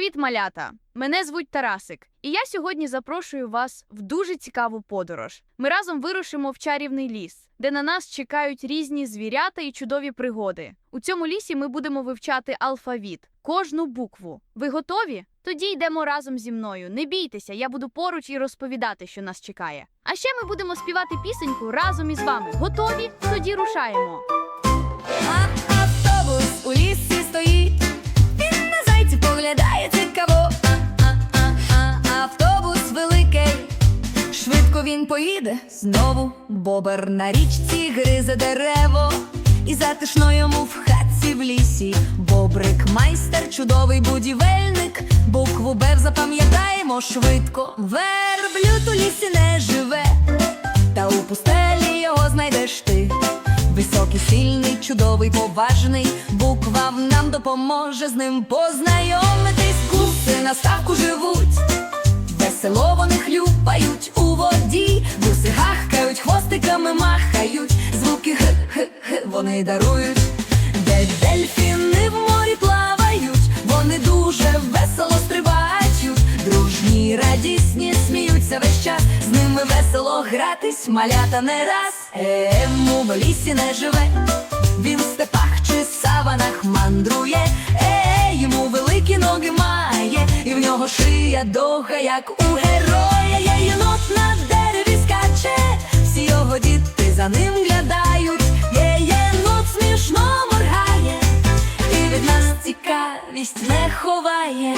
Привіт, малята! Мене звуть Тарасик, і я сьогодні запрошую вас в дуже цікаву подорож. Ми разом вирушимо в чарівний ліс, де на нас чекають різні звірята і чудові пригоди. У цьому лісі ми будемо вивчати алфавіт, кожну букву. Ви готові? Тоді йдемо разом зі мною. Не бійтеся, я буду поруч і розповідати, що нас чекає. А ще ми будемо співати пісеньку разом із вами. Готові? Тоді рушаємо. Швидко він поїде знову. Бобер на річці гризе дерево, і затишно йому в хатці в лісі. Бобрик, майстер, чудовий будівельник. Букву Б запам'ятаємо швидко. Верблюд у лісі не живе, та у пустелі його знайдеш ти. Високий, сильний, чудовий, поважний, буква нам допоможе з ним познайомитись. Гуси на ставку живуть, весело вони хлюпають хвостиками махають, звуки х х х вони дарують, де дельфіни в морі плавають, вони дуже весело стрибають, дружні, радісні, сміються весь час, з ними весело гратись, малята не раз. Ему в лісі не живе, він в степах чи саванах мандрує, е, йому великі ноги має, і в нього шия довга, як у героя. За ним глядають, є єнот смішно моргає, і від нас цікавість не ховає.